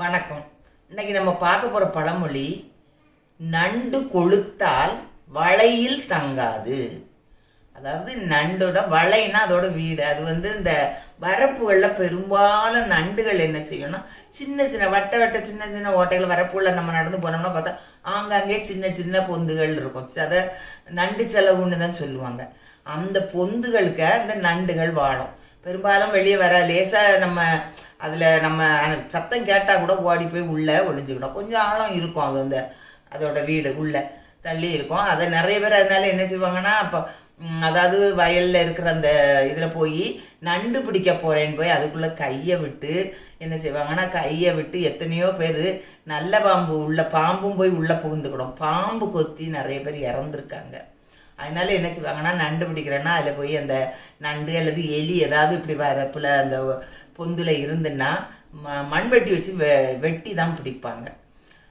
வணக்கம். இன்னைக்கு நம்ம பார்க்க போற பழமொழி நண்டு கொளுத்தால் வளையில் தங்காது. அதாவது நண்டோட வளைனா அதோட வீடு. அது வந்து இந்த வரப்புகளில் பெரும்பாலும் நண்டுகள் என்ன செய்யணும் சின்ன சின்ன வட்ட வட்ட சின்ன சின்ன ஓட்டைகள் வரப்புகளில் நம்ம நடந்து போனோம்னா பார்த்தா ஆங்காங்கே சின்ன சின்ன பொந்துகள் இருக்கும். அதை நண்டு செலவுன்னு தான் சொல்லுவாங்க. அந்த பொந்துகளுக்கு அந்த நண்டுகள் வாழும். பெரும்பாலும் வெளியே வர லேசாக நம்ம அதில் நம்ம சத்தம் கேட்டால் கூட ஓடி போய் உள்ளே ஒளிஞ்சுக்கிடும். கொஞ்சம் ஆழம் இருக்கும் அது அந்த அதோட வீடு உள்ளே தள்ளி இருக்கும். அதை நிறைய பேர் அதனால என்ன செய்வாங்கன்னா அப்போ அதாவது வயலில் இருக்கிற அந்த இதில் போய் நண்டு பிடிக்க போகிறேன்னு போய் அதுக்குள்ளே கையை விட்டு என்ன செய்வாங்கன்னா கையை விட்டு எத்தனையோ பேர் நல்ல பாம்பு உள்ள பாம்பும் போய் உள்ளே புகுந்துக்கிடும். பாம்பு கொத்தி நிறைய பேர் இறந்துருக்காங்க. அதனால என்ன செய்வாங்கன்னா நண்டு பிடிக்கிறேன்னா அதில் போய் அந்த நண்டு அல்லது எலி ஏதாவது இப்படி வரப்பில் அந்த பொந்தில் இருந்துன்னா ம மண்வெட்டி வச்சு வெ வெட்டி தான் பிடிப்பாங்க.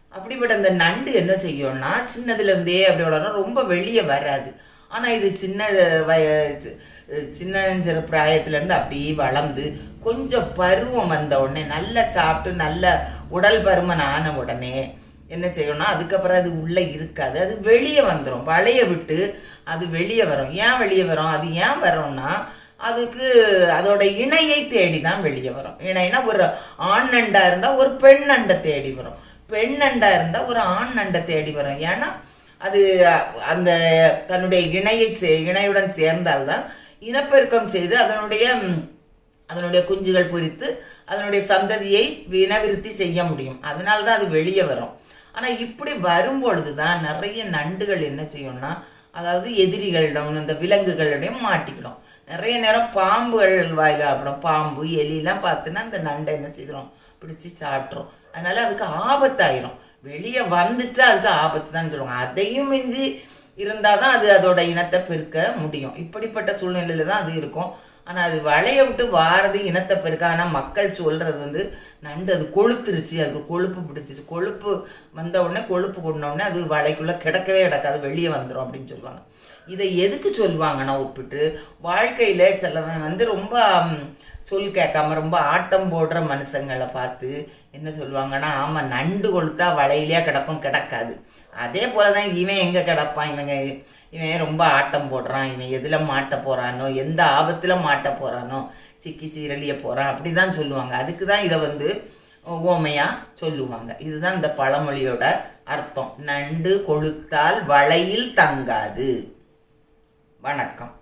அப்படிப்பட்ட அந்த நண்டு என்ன செய்யும்னா சின்னதுலேருந்தே அப்படி வளரும் ரொம்ப வெளியே வராது. ஆனால் இது சின்ன வய சி- சின்ன பிராயத்துலேருந்து அப்படியே வளர்ந்து கொஞ்சம் பருவம் வந்த உடனே நல்லா சாப்பிட்டு நல்ல உடல் பருமன் ஆன உடனே என்ன செய்யணும்னா அதுக்கப்புறம் அது உள்ளே இருக்காது. அது வெளியே வந்துடும் வளைய விட்டு அது வெளியே வரும். ஏன் வெளியே வரும்? அது ஏன் வரும்னா அதுக்கு அதோட இணையை தேடி தான் வெளியே வரும். இணைனா ஒரு ஆண் நண்டா இருந்தால் ஒரு பெண் நண்டை தேடி வரும். பெண் நண்டா இருந்தால் ஒரு ஆண் நண்டை தேடி வரும். ஏன்னா அது அந்த தன்னுடைய இணையை சே இணையுடன் சேர்ந்தால்தான் இனப்பெருக்கம் செய்து அதனுடைய அதனுடைய குஞ்சுகள் பொரித்து அதனுடைய சந்ததியை வினவிருத்தி செய்ய முடியும். அதனால தான் அது வெளியே வரும். ஆனால் இப்படி வரும்பொழுது தான் நிறைய நண்டுகள் என்ன செய்யும்னா அதாவது எதிரிகளிடம் இந்த விலங்குகளிடம் மாட்டிக்கிடும். நிறைய நேரம் பாம்புகள் வாயில் அப்புறம் பாம்பு எலிலாம் பார்த்துன்னா அந்த நண்டை என்ன செய்கிறோம் பிடிச்சி சாப்பிட்றோம் அதனால் அதுக்கு ஆபத்தாயிரும். வெளியே வந்துட்டு அதுக்கு ஆபத்து தான் சொல்லுவாங்க. அதையும் மிஞ்சி இருந்தால் தான் அது அதோட இனத்தை பெருக்க முடியும். இப்படிப்பட்ட சூழ்நிலையில் தான் அது இருக்கும். ஆனால் அது வளைய விட்டு வாரது இனத்தை பெருக்க. ஆனால் மக்கள் சொல்கிறது வந்து நண்டு அது கொழுத்துருச்சு. அதுக்கு கொழுப்பு பிடிச்சிச்சு கொழுப்பு வந்த உடனே கொழுப்பு கொண்ட உடனே அது வலைக்குள்ளே கிடக்கவே கிடக்காது. வெளியே வந்துடும் அப்படின்னு சொல்லுவாங்க. இதை எதுக்கு சொல்லுவாங்கன்னா ஒப்பிட்டு. வாழ்க்கையில் சிலவன் வந்து ரொம்ப சொல் கேட்காம ரொம்ப ஆட்டம் போடுற மனுஷங்களை பார்த்து என்ன சொல்லுவாங்கன்னா ஆமாம் நண்டு கொளுத்தா வலையிலே கிடக்கும் கிடக்காது. அதே போல தான் இவன் எங்கே கிடப்பான்? இவங்க இவன் ரொம்ப ஆட்டம் போடுறான். இவன் எதில் மாட்ட போகிறானோ எந்த ஆபத்தில் மாட்ட போகிறானோ சிக்கி சீரழிய போகிறான் அப்படி தான் சொல்லுவாங்க. அதுக்கு தான் இதை வந்து ஓமையாக சொல்லுவாங்க. இதுதான் இந்த பழமொழியோட அர்த்தம். நண்டு கொளுத்தால் வலையில் தங்காது. வணக்கம்.